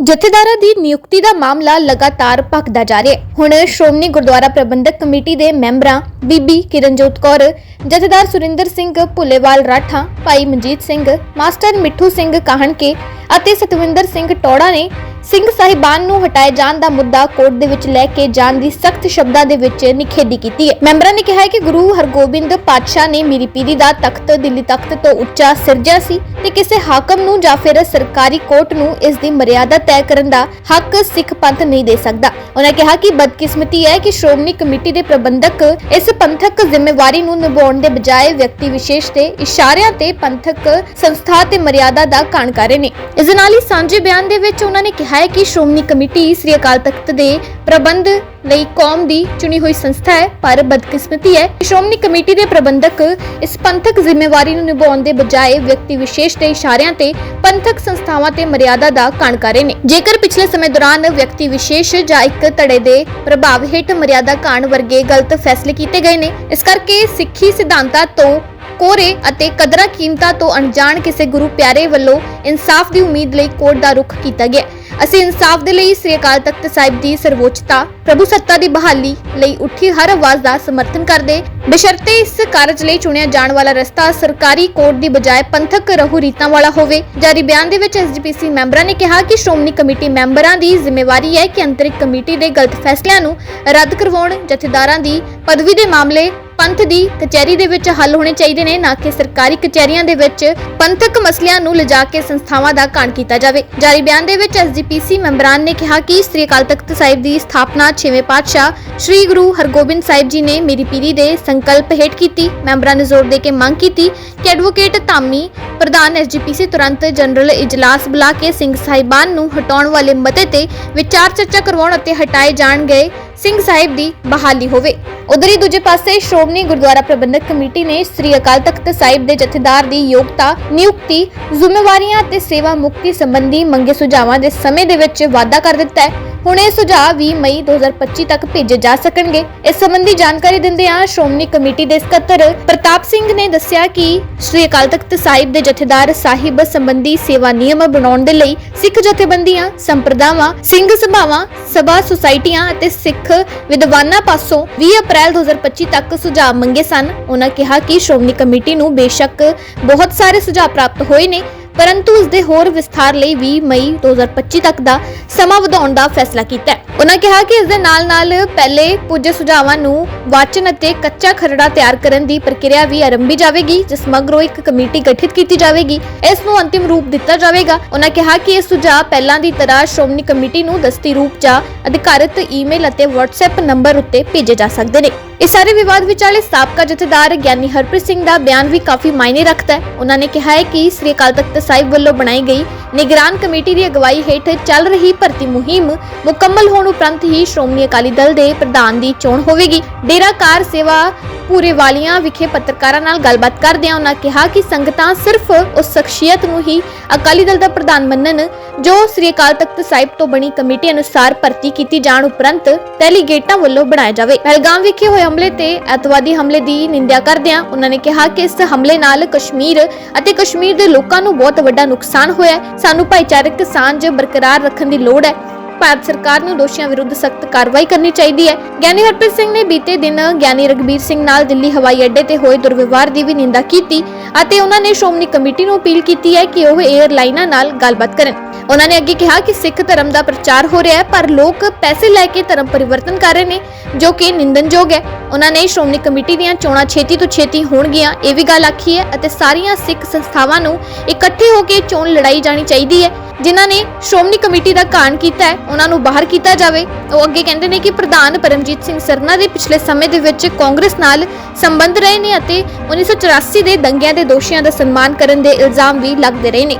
ਜਥੇਦਾਰਾਂ ਦੀ ਨਿਯੁਕਤੀ ਦਾ ਮਾਮਲਾ ਲਗਾਤਾਰ ਭਖਦਾ ਜਾ ਰਿਹਾ ਹੈ। ਹੁਣ ਸ਼੍ਰੋਮਣੀ ਗੁਰਦੁਆਰਾ ਪ੍ਰਬੰਧਕ ਕਮੇਟੀ ਦੇ ਮੈਂਬਰਾਂ ਬੀਬੀ ਕਿਰਨਜੋਤ ਕੌਰ, ਜਥੇਦਾਰ ਸੁਰਿੰਦਰ ਸਿੰਘ ਭੁੱਲੇਵਾਲ ਰਾਠਾ, ਭਾਈ ਮਨਜੀਤ ਸਿੰਘ, ਮਾਸਟਰ ਮਿੱਠੂ ਸਿੰਘ ਕਾਹਣਕੇ ਅਤੇ ਸਤਵਿੰਦਰ ਸਿੰਘ ਟੋੜਾ ਨੇ ਸਿੰਘ ਸਾਹਿਬਾਨ ਨੂੰ ਹਟਾਏ ਜਾਣ ਦਾ ਮੁੱਦਾ ਕੋਰਟ ਦੇ ਵਿੱਚ ਲੈ ਕੇ ਜਾਣ ਦੀ ਸਖਤ ਸ਼ਬਦਾਂ ਦੇ ਵਿੱਚ ਨਿਖੇਧੀ ਕੀਤੀ ਹੈ। ਮੈਂਬਰਾਂ ਨੇ ਕਿਹਾ ਹੈ ਕਿ ਗੁਰੂ ਹਰਗੋਬਿੰਦ ਪਾਤਸ਼ਾਹ ਨੇ ਮੀਰੀ ਪੀਰੀ ਦਾ ਤਖਤ, ਦਿੱਲੀ ਤਖਤ ਤੋਂ ਉੱਚਾ ਸਿਰਜਿਆ ਸੀ ਤੇ ਕਿਸੇ ਹਾਕਮ ਨੂੰ ਜਾਂ ਫਿਰ ਸਰਕਾਰੀ ਕੋਰਟ ਨੂੰ ਇਸ ਦੀ ਮਰਿਆਦਾ ਤੈਅ ਕਰਨ ਦਾ ਹੱਕ ਸਿੱਖ ਪੰਥ ਨਹੀਂ ਦੇ ਸਕਦਾ। ਉਹਨਾਂ ਕਿਹਾ ਕਿ ਬਦਕਿਸਮਤੀ ਹੈ ਕਿ ਸ਼੍ਰੋਮਣੀ ਕਮੇਟੀ ਦੇ ਪ੍ਰਬੰਧਕ ਇਸ ਪੰਥਕ ਜ਼ਿੰਮੇਵਾਰੀ ਨੂੰ ਨਿਭਾਉਣ ਦੇ ਬਜਾਏ ਵਿਅਕਤੀ ਵਿਸ਼ੇਸ਼ ਦੇ ਇਸ਼ਾਰਿਆਂ ਤੇ ਪੰਥਕ ਸੰਸਥਾ ਤੇ ਮਰਿਆਦਾ ਦਾ ਕਾਣ ਕਰ ਰਹੇ ਨੇ। ਇਸ ਦੇ ਨਾਲ ਹੀ ਸਾਂਝੇ ਬਿਆਨ ਦੇ ਵਿੱਚ ਉਹਨਾਂ ਨੇ ਕਿਹਾ ਹੈ ਕਿ ਸ਼੍ਰੋਮਣੀ ਕਮੇਟੀ ਸ੍ਰੀ ਅਕਾਲ ਤਖਤ ਦੇ ਪ੍ਰਬੰਧ ਲਈ ਕੌਮ ਦੀ ਚੁਣੀ ਹੋਈ ਸੰਸਥਾ ਹੈ, ਪਰ ਬਦਕਿਸਮਤੀ ਹੈ। ਕਿ ਸ਼੍ਰੋਮਣੀ ਕਮੇਟੀ ਦੇ ਪ੍ਰਬੰਧਕ ਇਸ ਪੰਥਕ ਜ਼ਿੰਮੇਵਾਰੀ ਨੂੰ ਨਿਭਾਉਣ ਦੇ ਬਜਾਏ ਵਿਅਕਤੀ ਵਿਸ਼ੇਸ਼ ਦੇ ਇਸ਼ਾਰਿਆਂ ਤੇ ਪੰਥਕ ਸੰਸਥਾਵਾਂ ਤੇ ਮਰਿਆਦਾ ਦਾ ਕਣ ਕਰ ਰਹੇ ਨੇ। ਜੇਕਰ ਪਿਛਲੇ ਸਮੇਂ ਦੌਰਾਨ ਵਿਅਕਤੀ ਵਿਸ਼ੇਸ਼ ਜਾਂ ਇੱਕ ਧੜੇ ਦੇ ਪ੍ਰਭਾਵ ਹੇਠ ਮਰਿਆਦਾ ਕਾਣ ਵਰਗੇ ਗਲਤ ਫੈਸਲੇ ਕੀਤੇ ਗਏ ਨੇ, ਇਸ ਕਰਕੇ ਸਿੱਖੀ ਸਿਧਾਂਤਾਂ ਤੋਂ ਕੋਰੇ ਅਤੇ ਕਦਰਾਂ ਕੀਮਤਾਂ ਤੋਂ ਅਣਜਾਣ ਕਿਸੇ ਗੁਰੂ ਪਿਆਰੇ ਵੱਲੋਂ ਇਨਸਾਫ ਦੀ ਉਮੀਦ ਲਈ ਕੋਰਟ ਦਾ ਰੁਖ ਕੀਤਾ ਗਿਆ। ਅਸੀਂ ਇਨਸਾਫ ਦੇ ਲਈ ਸ੍ਰੀ ਅਕਾਲ ਤਖਤ ਸਾਹਿਬ ਦੀ ਸਰਵੋੱਚਤਾ ਪ੍ਰਭੂ ਸੱਤਾ ਦੀ ਬਹਾਲੀ ਲਈ ਉੱਠੀ ਹਰ ਆਵਾਜ਼ ਦਾ ਸਮਰਥਨ ਕਰਦੇ, ਬਸ਼ਰਤੇ ਇਸ ਕਾਰਜ ਲਈ ਚੁਣਿਆ ਜਾਣ ਵਾਲਾ ਰਸਤਾ ਸਰਕਾਰੀ ਕੋਰਟ ਦੀ ਬਜਾਏ ਪੰਥਕ ਰਹੂ ਰੀਤਾਂ ਵਾਲਾ ਹੋਵੇ। ਜਾਰੀ ਬਿਆਨ ਦੇ ਵਿੱਚ ਐਸਜੀਪੀਸੀ ਮੈਂਬਰਾਂ ਨੇ ਕਿਹਾ ਕਿ ਸ਼੍ਰੋਮਣੀ ਕਮੇਟੀ ਮੈਂਬਰਾਂ ਦੀ ਜ਼ਿੰਮੇਵਾਰੀ ਹੈ ਕਿ ਅੰਤਰਿਕ ਕਮੇਟੀ ਦੇ ਗਲਤ ਫੈਸਲਿਆਂ ਨੂੰ ਰੱਦ ਕਰਵਾਉਣ, ਜਥੇਦਾਰਾਂ ਦੀ ਪਦਵੀ ਦੇ ਮਾਮਲੇ ਪੰਥ ਦੀ ਕਚਹਿਰੀ ਦੇ ਵਿੱਚ ਹੱਲ ਹੋਣੇ ਚਾਹੀਦੇ ਨੇ, ਨਾ ਕਿ ਸਰਕਾਰੀ ਕਚਹਿਰੀਆਂ ਦੇ ਵਿੱਚ ਪੰਥਕ ਮਸਲਿਆਂ ਨੂੰ ਲਿਜਾ ਕੇ ਸੰਸਥਾਵਾਂ ਦਾ ਕਾਣ ਕੀਤਾ ਜਾਵੇ। ਜਾਰੀ ਬਿਆਨ ਦੇ ਵਿੱਚ ਐਸਜੀਪੀਸੀ ਮੈਂਬਰਾਂ ਨੇ ਕਿਹਾ ਕਿ ਸ੍ਰੀ ਅਕਾਲ ਤਖਤ ਸਾਹਿਬ ਦੀ ਸਥਾਪਨਾ 6ਵੇਂ ਪਾਤਸ਼ਾਹ ਸ੍ਰੀ ਗੁਰੂ ਹਰਗੋਬਿੰਦ ਸਾਹਿਬ ਜੀ ਨੇ ਮੇਰੀ ਪੀਰੀ ਦੇ ਸੰਕਲਪ ਹੇਠ ਕੀਤੀ। ਮੈਂਬਰਾਂ ਨੇ ਜ਼ੋਰ ਦੇ ਕੇ ਮੰਗ ਕੀਤੀ ਕਿ ਐਡਵੋਕੇਟ ਧਾਮੀ ਪ੍ਰਧਾਨ ਐਸਜੀਪੀਸੀ ਤੁਰੰਤ ਜਨਰਲ ਇਜਲਾਸ ਬੁਲਾ ਕੇ ਸਿੰਘ ਸਾਹਿਬਾਨ ਨੂੰ ਹਟਾਉਣ ਵਾਲੇ ਮਤੇ ਤੇ ਵਿਚਾਰ ਚਰਚਾ ਕਰਵਾਉਣ ਅਤੇ ਹਟਾਏ ਜਾਣ ਗਏ ਸਿੰਘ ਸਾਹਿਬ ਦੀ ਬਹਾਲੀ ਹੋਵੇ। ਉਧਰ ਹੀ ਦੂਜੇ ਪਾਸੇ ਸ਼੍ਰੋਮਣੀ ਗੁਰਦੁਆਰਾ ਪ੍ਰਬੰਧਕ ਕਮੇਟੀ ਨੇ ਸ੍ਰੀ ਅਕਾਲ ਤਖਤ ਸਾਹਿਬ ਦੇ ਜਥੇਦਾਰ ਦੀ ਯੋਗਤਾ, ਨਿਯੁਕਤੀ, ਜ਼ਿੰਮੇਵਾਰੀਆਂ ਅਤੇ ਸੇਵਾ ਮੁਕਤੀ ਸੰਬੰਧੀ ਮੰਗੇ ਸੁਝਾਵਾਂ ਦੇ ਸਮੇਂ ਦੇ ਵਿੱਚ ਵਾਅਦਾ ਕਰ ਦਿੱਤਾ ਹੈ। ਹੁਣ ਇਹ ਸੁਝਾਅ 20 ਮਈ 2025 ਤੱਕ ਭੇਜੇ ਜਾ ਸਕਣਗੇ। ਇਸ ਸੰਬੰਧੀ ਜਾਣਕਾਰੀ ਦਿੰਦਿਆਂ ਸ਼੍ਰੋਮਣੀ ਕਮੇਟੀ ਦੇ ਸਕੱਤਰ ਪ੍ਰਤਾਪ ਸਿੰਘ ਨੇ ਦੱਸਿਆ ਕਿ ਸ੍ਰੀ ਅਕਾਲ ਤਖਤ ਸਾਹਿਬ ਦੇ ਜਥੇਦਾਰ ਸਾਹਿਬ ਸੰਬੰਧੀ ਸੇਵਾ ਨਿਯਮ ਬਣਾਉਣ ਦੇ ਲਈ ਸਿੱਖ ਜਥੇਬੰਦੀਆਂ, ਸੰਪਰਦਾਵਾਂ, ਸਿੰਘ ਸਭਾਵਾਂ, ਸਭਾ ਸੁਸਾਇਟੀਆਂ ਅਤੇ ਸਿੱਖ ਵਿਦਵਾਨਾਂ ਪਾਸੋਂ 20 ਅਪ੍ਰੈਲ 2025 ਤੱਕ ਸੁਝਾਅ ਮੰਗੇ ਸਨ। ਉਹਨਾਂ ਕਿਹਾ ਕਿ ਸ਼੍ਰੋਮਣੀ ਕਮੇਟੀ ਨੂੰ ਬੇਸ਼ੱਕ ਬਹੁਤ ਸਾਰੇ ਸੁਝਾਅ ਪ੍ਰਾਪਤ ਹੋਏ ਨੇ। ਪਰੰਤੂ ਉਸ ਦੇ ਹੋਰ ਵਿਸਥਾਰ ਲਈ 20 ਮਈ 2025 ਤੱਕ ਦਾ ਸਮਾਂ ਵਧਾਉਣ ਦਾ ਫੈਸਲਾ ਕੀਤਾ ਹੈ। ਉਹਨਾਂ ਕਿਹਾ ਕਿ ਇਸ ਦੇ ਨਾਲ-ਨਾਲ ਪਹਿਲੇ ਪੁੱਜੇ ਸੁਝਾਵਾਂ ਨੂੰ ਵਾਚਨ ਅਤੇ ਕੱਚਾ ਖਰੜਾ ਤਿਆਰ ਕਰਨ ਦੀ ਪ੍ਰਕਿਰਿਆ ਵੀ ਆਰੰਭੀ ਜਾਵੇਗੀ, ਜਿਸ ਮਗਰੋਂ ਇੱਕ ਕਮੇਟੀ ਗਠਿਤ ਕੀਤੀ ਜਾਵੇਗੀ। ਇਸ ਨੂੰ ਅੰਤਿਮ ਰੂਪ ਦਿੱਤਾ ਜਾਵੇਗਾ। ਉਹਨਾਂ ਕਿਹਾ ਕਿ ਇਹ ਸੁਝਾਅ ਪਹਿਲਾਂ ਦੀ ਤਰ੍ਹਾਂ ਸ਼੍ਰੋਮਣੀ ਕਮੇਟੀ ਨੂੰ ਦਸਤੀ ਰੂਪ ਜਾਂ ਅਧਿਕਾਰਤ ਈਮੇਲ ਅਤੇ WhatsApp ਨੰਬਰ ਉੱਤੇ ਭੇਜੇ ਜਾ ਸਕਦੇ ਨੇ। ਇਸ ਸਾਰੇ ਵਿਵਾਦ ਵਿਚਾਲੇ ਸਾਬਕਾ ਜਥੇਦਾਰ ਗਿਆਨੀ ਹਰਪ੍ਰੀਤ ਸਿੰਘ ਦਾ ਬਿਆਨ ਵੀ ਕਾਫੀ ਮਾਇਨੇ ਰੱਖਦਾ ਹੈ। ਉਹਨਾਂ ਨੇ ਕਿਹਾ ਹੈ ਕਿ ਸ੍ਰੀ ਅਕਾਲ ਤਖਤ ਸਾਹਿਬ ਵੱਲੋਂ ਬਣਾਈ ਗਈ ਨਿਗਰਾਨ ਕਮੇਟੀ ਦੀ ਅਗਵਾਈ ਹੇਠ ਚੱਲ ਰਹੀ ਭਰਤੀ ਮੁਹਿੰਮ ਮੁਕੰਮਲ ਹੋਣ ਉਪਰੰਤ ਹੀ ਸ਼੍ਰੋਮਣੀ ਅਕਾਲੀ ਦਲ ਦੇ ਪ੍ਰਧਾਨ ਦੀ ਚੋਣ ਹੋਵੇਗੀ। ਡੇਰਾ ਕਾਰ ਸੇਵਾ ਪੂਰੇ ਵਿਖੇ ਪੱਤਰਕਾਰਾਂ ਨਾਲ ਗੱਲਬਾਤ ਕਰਦਿਆਂ ਉਹਨਾਂ ਕਿਹਾ ਕਿ ਸੰਗਤਾਂ ਸਿਰਫ ਉਸ ਸ਼ਖਸੀਅਤ ਨੂੰ ਹੀ ਅਕਾਲੀ ਦਲ ਦਾ ਪ੍ਰਧਾਨ ਮੰਨਣ, ਜੋ ਸ੍ਰੀ ਅਕਾਲ ਤਖਤ ਸਾਹਿਬ ਤੋਂ ਬਣੀ ਕਮੇਟੀ ਅਨੁਸਾਰ ਭਰਤੀ ਕੀਤੀ ਜਾਣ ਉਪਰੰਤ ਡੈਲੀਗੇਟਾਂ ਵੱਲੋਂ ਬਣਾਇਆ ਜਾਵੇ। ਪਹਿਲਗਾਮ ਵਿਖੇ ਹੋਏ ਹਮਲੇ ਤੇ ਅਤਵਾਦੀ ਹਮਲੇ ਦੀ ਨਿੰਦਿਆ ਕਰਦਿਆਂ ਉਹਨਾਂ ਨੇ ਕਿਹਾ ਕਿ ਇਸ ਹਮਲੇ ਨਾਲ ਕਸ਼ਮੀਰ ਅਤੇ ਕਸ਼ਮੀਰ ਦੇ ਲੋਕਾਂ ਨੂੰ ਬਹੁਤ ਵੱਡਾ ਨੁਕਸਾਨ ਹੋਇਆ ਹੈ। ਸਾਨੂੰ ਭਾਈਚਾਰਕ ਸਾਂਝ ਬਰਕਰਾਰ ਰੱਖਣ ਦੀ ਲੋੜ ਹੈ। ਭਾਰਤ ਸਰਕਾਰ ਨੂੰ ਦੋਸ਼ੀਆਂ ਵਿਰੁੱਧ ਸਖਤ ਕਾਰਵਾਈ ਕਰਨੀ ਚਾਹੀਦੀ ਹੈ। ਗਿਆਨੀ ਹਰਪ੍ਰੀਤ ਸਿੰਘ ਨੇ ਬੀਤੇ ਦਿਨ ਗਿਆਨੀ ਰਗਬੀਰ ਸਿੰਘ ਨਾਲ ਦਿੱਲੀ ਹਵਾਈ ਅੱਡੇ ਤੇ ਹੋਏ ਦੁਰਵਿਵਹਾਰ ਦੀ ਵੀ ਨਿੰਦਾ ਕੀਤੀ ਅਤੇ ਉਹਨਾਂ ਨੇ ਸ਼੍ਰੋਮਣੀ ਕਮੇਟੀ ਨੂੰ ਅਪੀਲ ਕੀਤੀ ਹੈ ਕਿ ਉਹ 에ਅਰਲਾਈਨਾਂ ਨਾਲ ਗੱਲਬਾਤ ਕਰਨ। ਉਹਨਾਂ ਨੇ ਅੱਗੇ ਕਿਹਾ ਕਿ ਸਿੱਖ ਧਰਮ ਦਾ ਪ੍ਰਚਾਰ ਹੋ ਰਿਹਾ ਹੈ, ਪਰ ਲੋਕ ਪੈਸੇ ਲੈ ਕੇ ਧਰਮ ਪਰਿਵਰਤਨ ਕਰ ਰਹੇ ਨੇ, ਜੋ ਕਿ ਨਿੰਦਨਯੋਗ ਹੈ। ਉਹਨਾਂ ਨੇ ਸ਼੍ਰੋਮਣੀ ਕਮੇਟੀ ਦੀਆਂ ਚੋਣਾਂ ਛੇਤੀ ਤੋਂ ਛੇਤੀ ਹੋਣਗੀਆਂ, ਇਹ ਵੀ ਗੱਲ ਆਖੀ ਹੈ ਅਤੇ ਸਾਰੀਆਂ ਸਿੱਖ ਸੰਸਥਾਵਾਂ ਨੂੰ ਇਕੱਠੇ ਹੋ ਕੇ ਚੋਣ ਲੜਾਈ ਜਾਣੀ ਚਾਹੀਦੀ ਹੈ। ਜਿਨ੍ਹਾਂ ਨੇ ਸ਼੍ਰੋਮਣੀ ਕਮੇਟੀ ਦਾ ਕਾਣ ਕੀਤਾ ਹੈ, ਉਹਨਾਂ ਨੂੰ ਬਾਹਰ ਕੀਤਾ ਜਾਵੇ। ਉਹ ਅੱਗੇ ਕਹਿੰਦੇ ਨੇ ਕਿ ਪ੍ਰਧਾਨ ਪਰਮਜੀਤ ਸਿੰਘ ਸਰਨਾ ਦੇ ਪਿਛਲੇ ਸਮੇਂ ਦੇ ਵਿੱਚ ਕਾਂਗਰਸ ਨਾਲ ਸੰਬੰਧ ਰਹੇ ਨੇ ਅਤੇ 1984 ਦੇ ਦੰਗਿਆਂ ਦੇ ਦੋਸ਼ੀਆਂ ਦਾ ਸਨਮਾਨ ਕਰਨ ਦੇ ਇਲਜ਼ਾਮ ਵੀ ਲੱਗਦੇ ਰਹੇ ਨੇ।